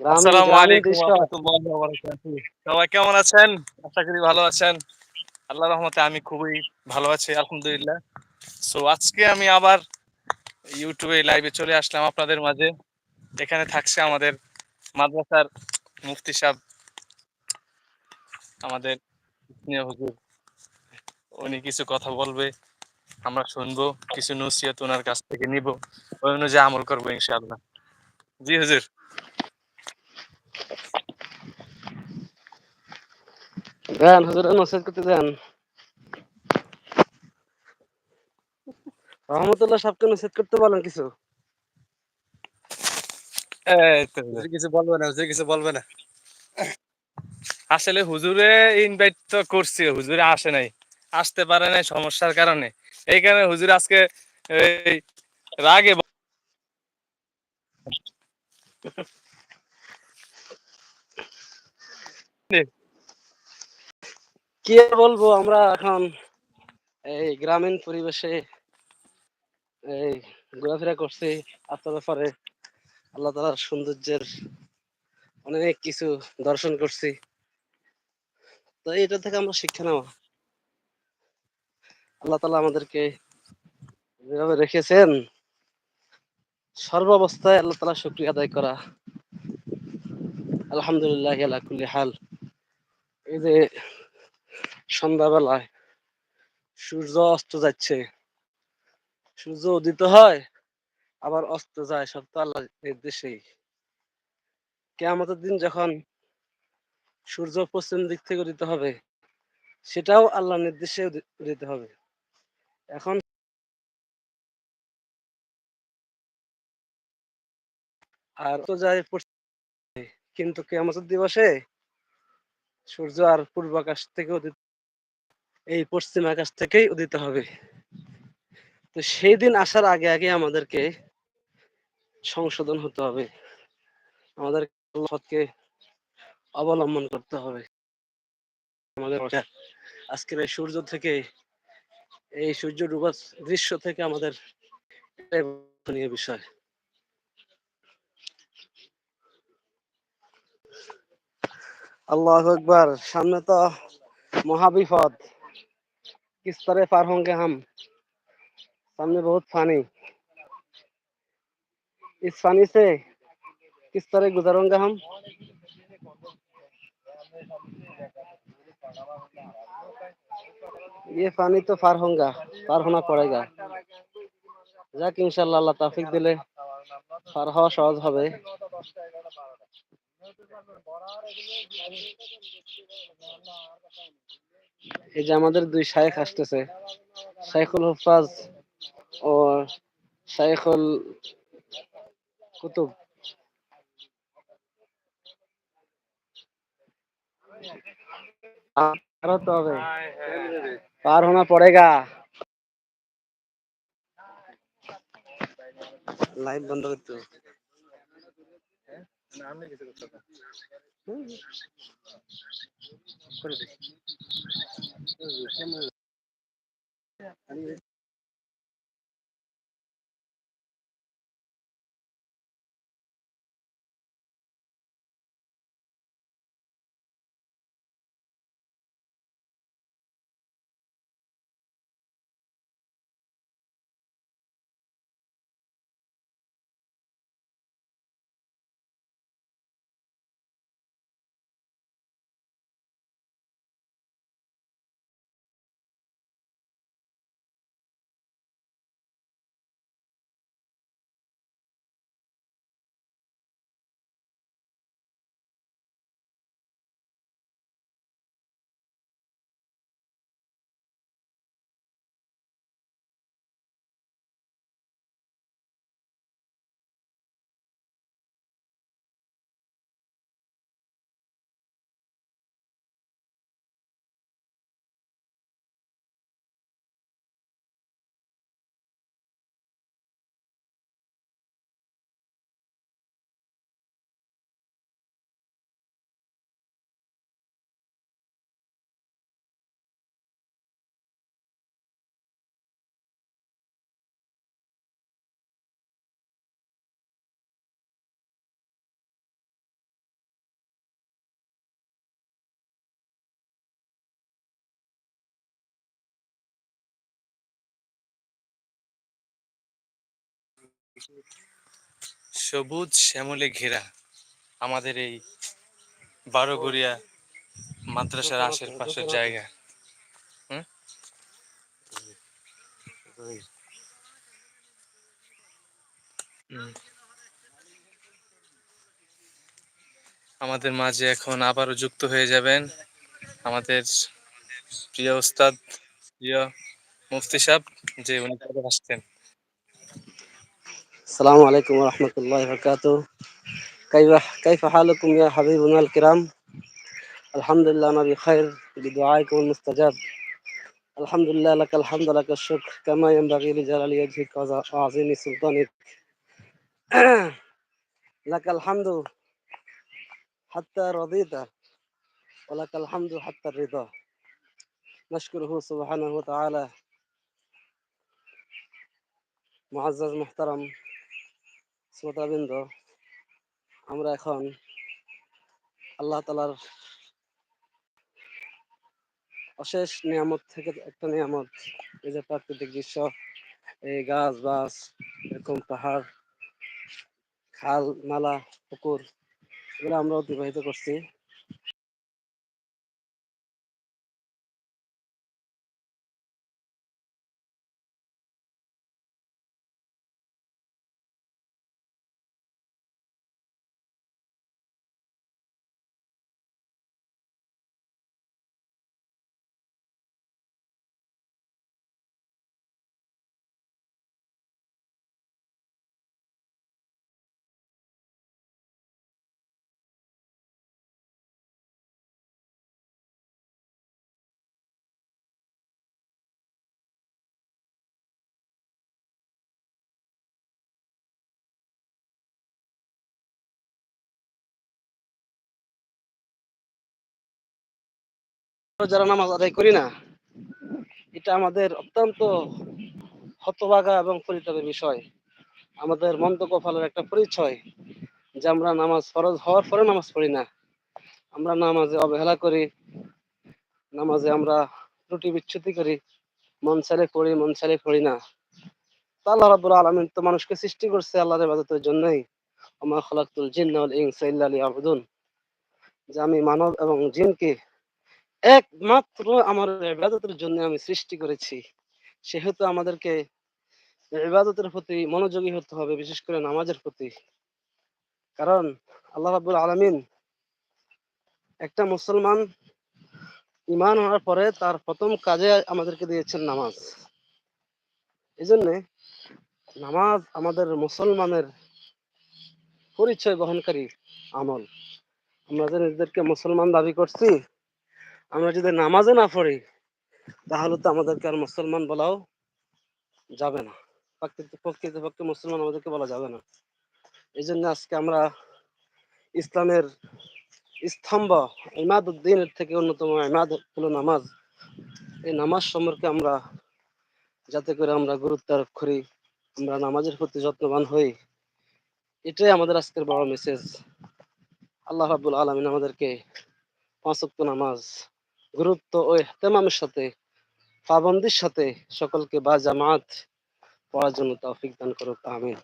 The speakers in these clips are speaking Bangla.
গ্রামীণ আসসালামু আলাইকুম দৃশ্য ওয়া রাহমাতুল্লাহি ওয়া বারাকাতুহু। সবাই কেমন আছেন? আশা করি ভালো আছেন। আল্লাহর রহমতে আমি খুবই ভালো আছি আলহামদুলিল্লাহ। সো আজকে আমি আবার ইউটিউবে লাইভে চলে আসলাম আপনাদের মাঝে। এখানে থাকছে আমাদের মাদ্রাসার মুফতি সাহেব আমাদের স্নেহ হুজুর। উনি কিছু কথা বলবে। আমরা শুনব কিছু নসিহত ওনার কাছ থেকে নিব। ওই অনুযায়ী আমল করব ইনশাআল্লাহ। জি হুজুর। দেন হুজুরের নসিহত করতে দেন। রহমতুল্লাহ সাহেবকে নসিহত করতে বলেন কিছু। এই হুজুর। হুজুর কিছু বলবে না হুজুর কিছু বলবে না। আসলে হুজুরে ইনভাইট তো করছি হুজুরে আসে নাই। আসতে পারে নাই সমস্যার কারণে। এই কারণে হুজুর আজকে রাগে কি বলব, আমরা এখন এই গ্রামীণ পরিবেশে এই ঘোরাফেরা করছি। আপনার ব্যাপারে আল্লাহ তালার সৌন্দর্যের অনেক কিছু দর্শন করছি। তো এটা থেকে আমরা শিক্ষা নেওয়া। আল্লাহ তালা আমাদেরকে যেভাবে রেখেছেন, সর্বাবস্থায় আল্লাহ তালা শুক্রিয়া আদায় করা। আলহামদুলিল্লাহ আলা কুল্লি হাল। এই যে সন্ধ্যাবেলায় সূর্য অস্ত যাচ্ছে, সূর্য উদিত হয়, আবার অস্ত যায় সব তো আল্লাহ নির্দেশেই। কেয়ামতের দিন যখন সূর্য পশ্চিম দিক থেকে উদিত হবে, সেটাও আল্লাহ নির্দেশে উদি- উদিত হবে। এখন আর তো যায় পশ্চিমে, কিন্তু কেয়ামতের দিবসে সূর্য আর পূর্ব আকাশ থেকে উদিত এই পশ্চিম আকাশ থেকেই উদিত হবে। তো সেই দিন আসার আগে আগে আমাদেরকে সংশোধন হতে হবে। আমাদের আল্লাহকে অবলম্বন করতে হবে। আমাদের আজকের এই সূর্য থেকে এই সূর্য ডুবার দৃশ্য থেকে আমাদের এটাই শিক্ষণীয় বিষয় আল্লাহ একবার সামনে তো মহাবিপদ किस तरह पार होंगे हम सामने बहुत पानी इस पानी से किस तरह गुजरेंगे हम ये पानी तो पार होगा पार होना पड़ेगा যাক ইনশাল্লাহ আল্লাহ তাফিক দিলে পার হওয়া সহজ হবে এই যে আমাদের দুই শায়েখ আসতেছে শাইখুল হুফাজ ও শাইখুল কুতুব পার হতে হবে पार होना पड़ेगा लाइव बंद कर दो नाम সবুজ শ্যামলে ঘেরা আমাদের এই বারোগড়িয়া মাদ্রাসার আশেপাশের জায়গা। হুম? আমাদের মাঝে এখন আবারও যুক্ত হয়ে যাবেন আমাদের প্রিয় ওস্তাদ প্রিয় মুফতি সাহেব যে উনি পরে আসছেন। السلام عليكم ورحمة الله وبركاته. كيف كيف حالكم يا حبيبنا الكرام؟ الحمد لله أنا بخير بدعائكم المستجاب. الحمد لله لك الحمد لك الشكر كما ينبغي لجلال وجهك وعظيم سلطانك. لك الحمد حتى رضيت ولك الحمد حتى الرضا. نشكره سبحانه وتعالى. معزز محترم শ্রোতাবৃন্দ, আমরা এখন আল্লাহ তালার অশেষ নিয়ামত থেকে একটা নিয়ামত, এই যে প্রাকৃতিক দৃশ্য, এই গাছ বাস এরকম পাহাড়, খাল, নালা, পুকুর, এগুলো আমরা অতিবাহিত করছি। যারা নামাজ আদায় করি না, এটা আমাদের অত্যন্ত হতভাগা এবং পরিতাপের বিষয়। আমাদের মন্দ কপালের একটা পরিচয় যে আমরা নামাজ ফরজ হওয়ার পরে নামাজ পড়ি না। আমরা নামাজে অবহেলা করি, নামাজে আমরা ত্রুটি বিচ্ছুতি করি, মন চাইলে পড়ি, মন চাইলে পড়ি না। তা আল্লাহ রাব্বুল আলামিন তো মানুষকে সৃষ্টি করছে আল্লাহর ইবাদতের জন্যই। আমার খালাকতুল জিন্না ওয়াল ইনসা ইল্লা লিয়াবুদুন। যে আমি মানব এবং জিনকে একমাত্র আমার ইবাদতের জন্য আমি সৃষ্টি করেছি। সেহেতু আমাদেরকে ইবাদতের প্রতি মনোযোগী হতে হবে, বিশেষ করে নামাজের প্রতি। কারণ আল্লাহ রাব্বুল আলামিন একটা মুসলমান ইমান হওয়ার পরে তার প্রথম কাজে আমাদেরকে দিয়েছেন নামাজ। এই জন্যে নামাজ আমাদের মুসলমানের পরিচয় বহনকারী আমল। আমরা যে নিজেদেরকে মুসলমান দাবি করছি আমরা যদি নামাজে না পড়ি, তাহলে তো আমাদেরকে আর মুসলমান বলাও যাবে না। প্রকৃত প্রকৃতপক্ষে মুসলমান আমাদেরকে বলা যাবে না। এই জন্য আজকে আমরা ইসলামের স্তম্ভ ইমাদ উদ্দিনের থেকে অন্যতম ইমাদ হলো নামাজ, এই নামাজ সম্পর্কে আমরা যাতে করে আমরা গুরুত্ব আরোপ করি, আমরা নামাজের প্রতি যত্নবান হই, এটাই আমাদের আজকের বড় মেসেজ আল্লাহ রাবুল আলমিন আমাদেরকে পাঁচ নামাজ গুরুত্ব ও ইহতেমামের সাথে, পাবন্দির সাথে সকলকে বা জামাত পড়ার জন্য তৌফিক দান করুক, আমিন।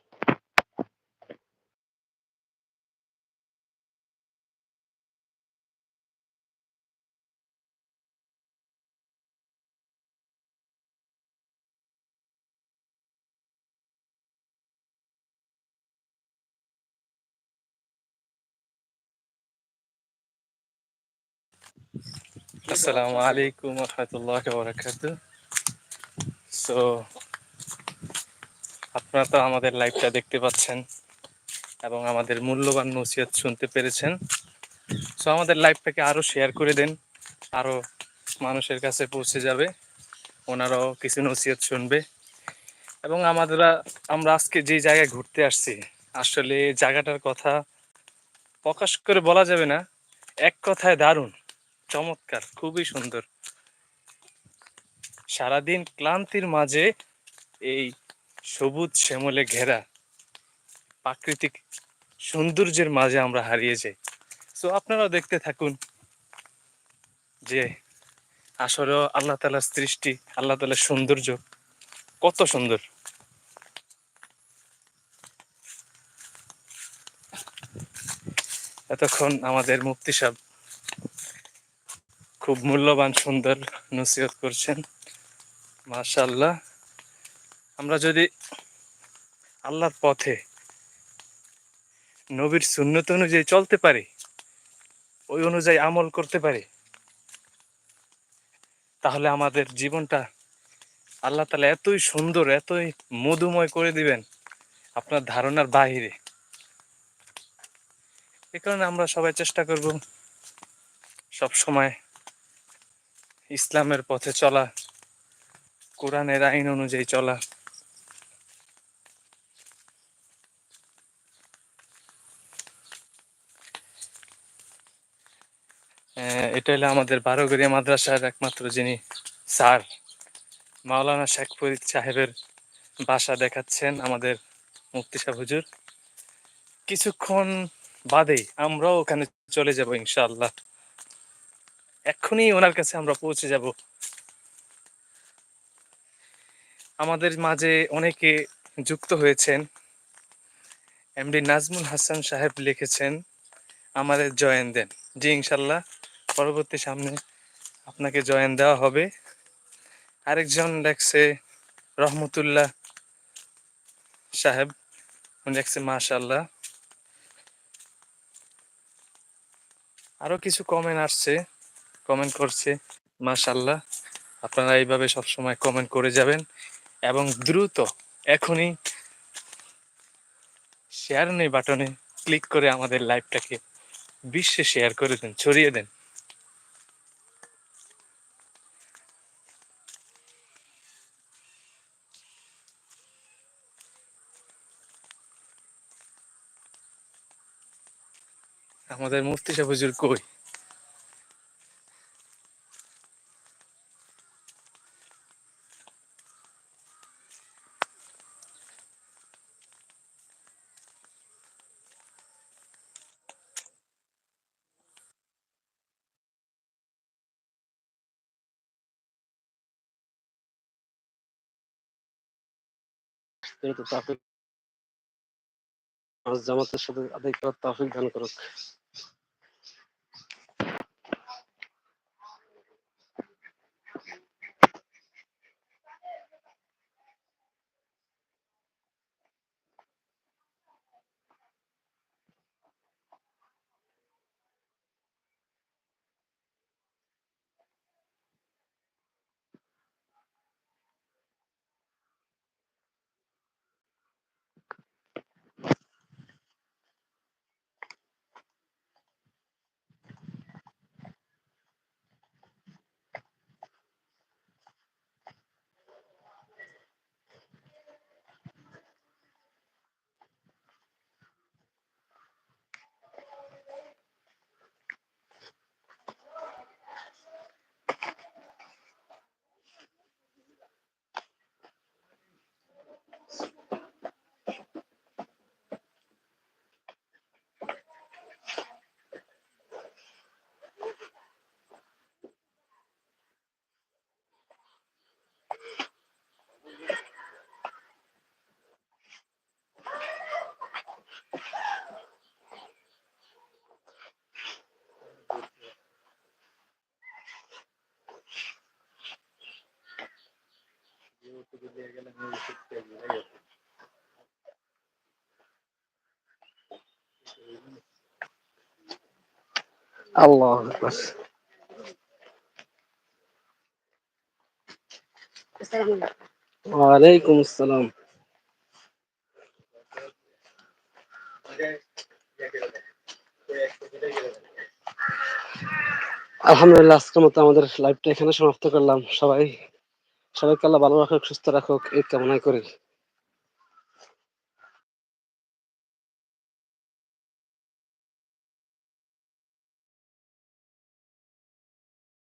আসসালামু আলাইকুম। রহমতুল্লাহ বরাকাতু সো আপনারা তো আমাদের লাইভটা দেখতে পাচ্ছেন এবং আমাদের মূল্যবান নসিহত শুনতে পেরেছেন। সো আমাদের লাইভটাকে আরও শেয়ার করে দেন আরও মানুষের কাছে পৌঁছে যাবে ওনারাও কিছু নসিহত শুনবে। এবং আমাদের আমরা আজকে যে জায়গায় ঘুরতে আসছি আসলে জায়গাটার কথা প্রকাশ করে বলা যাবে না এক কথায় দারুণ। চমৎকার, খুবই সুন্দর। সারাদিন ক্লান্তির মাঝে এই সবুজ শ্যামলে ঘেরা প্রাকৃতিক সৌন্দর্যের মাঝে আমরা হারিয়ে যাই। তো আপনারাও দেখতে থাকুন যে আসলে আল্লাহ তালার সৃষ্টি, আল্লাহ তালার সৌন্দর্য কত সুন্দর। এতক্ষণ আমাদের মুক্তি সাহেব খুব মূল্যবান, সুন্দর নসিহত করছেন। মাশাআল্লাহ। আমরা যদি আল্লাহর পথে নবীর সুন্নত অনুযায়ী চলতে পারি, ওই অনুযায়ী আমল করতে পারি, তাহলে আমাদের জীবনটা আল্লাহ তালা এতই সুন্দর, এতই মধুময় করে দিবেন আপনার ধারণার বাহিরে। এ কারণে আমরা সবাই চেষ্টা করব সব সময় ইসলামের পথে চলা, কোরআনের আইন অনুযায়ী চলা। এটা হলো আমাদের বারোগড়িয়া মাদ্রাসার একমাত্র যিনি স্যার, মাওলানা শেখ ফরিদ সাহেবের বাসা দেখাচ্ছেন আমাদের মুফতি সাহেব হুজুর। কিছুক্ষণ বাদেই আমরাও ওখানে চলে যাব ইনশাআল্লাহ। এক্ষুনি ওনার কাছে আমরা পৌঁছে যাব। আমাদের মাঝে অনেকে যুক্ত হয়েছেন। এমডি নাজমুল হাসান সাহেব লিখেছেন, আমাদের জয়েন দেন। জি, ইনশাল্লাহ। পরবর্তী সামনে আপনাকে জয়েন দেওয়া হবে। আরেকজন লেখছে, রহমতুল্লাহ সাহেব। উনি লেখছে মাশাল্লাহ আরও কিছু কমেন্ট আসছে। কমেন্ট করছে মাশাল্লাহ আপনারা এইভাবে সবসময় কমেন্ট করে যাবেন এবং দ্রুত এখনই শেয়ার নেই বাটনে ক্লিক করে আমাদের লাইভটাকে বিশ্বে শেয়ার করে দেন, ছড়িয়ে দেন। আমাদের মুফতি সাহেব হুজুর কই? যেহেতু তাফিক জামাতের সাথে আদায় করার তাফিক দান করুক। আল্লাহ ওয়ালাইকুম আসসালাম। আলহামদুলিল্লাহ, আজকের মতো আমাদের লাইভটা এখানে সমাপ্ত করলাম। সবাই, সবাইকে আল্লাহ ভালো রাখুক, সুস্থ রাখুক এই কামনাই করি।